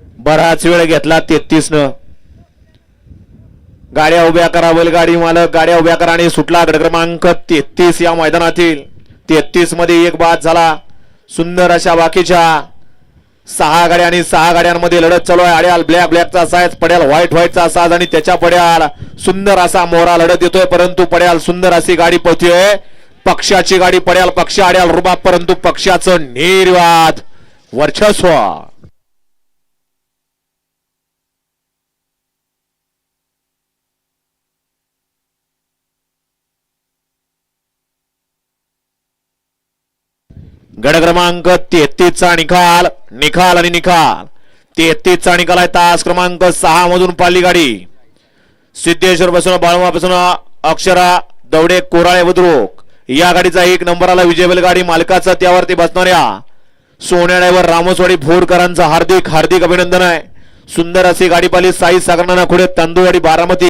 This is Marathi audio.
बराच वेळ घेतला तेहतीस न गाड्या उभ्या करा बैलगाडी मालक गाड्या उभ्या करा आणि सुटला गड क्रमांक तेहतीस या मैदानातील. तेहतीसमध्ये एक बाद झाला. सुंदर अशा बाकीच्या सहा गाड्या आणि सहा गाड्यांमध्ये लढत चालू आहे. अड्याल ब्लॅक ब्लॅकचा साज पड्याल व्हाईट व्हाईटचा साज आणि त्याच्या पड्याल सुंदर असा मोहरा लढत येतोय. परंतु पड्याल सुंदर अशी गाडी पळतीये. पक्षाची गाडी पड्याल पक्ष अड्याल रुबाब परंतु पक्षाचं निर्वाद वर्चस्व. गड क्रमांक तेहतीसचा निकाल निकाल आणि निकाल. तेहतीसचा निकाल आहे तास क्रमांक सहा मधून पाली गाडी. सिद्धेश्वर पासून बाळवा पासून अक्षरा दवडे कोराळे बुद्रुक. या गाडीचा एक नंबर आला बैलगाडी गाडी मालकाचा त्यावरती बसणाऱ्या सोन्या ड्रायव्हर रामोसवाडी भोरकरांचं हार्दिक हार्दिक अभिनंदन आहे. सुंदर अशी गाडी पाली साई सागरना खुडे तांदूळ आणि बारामती.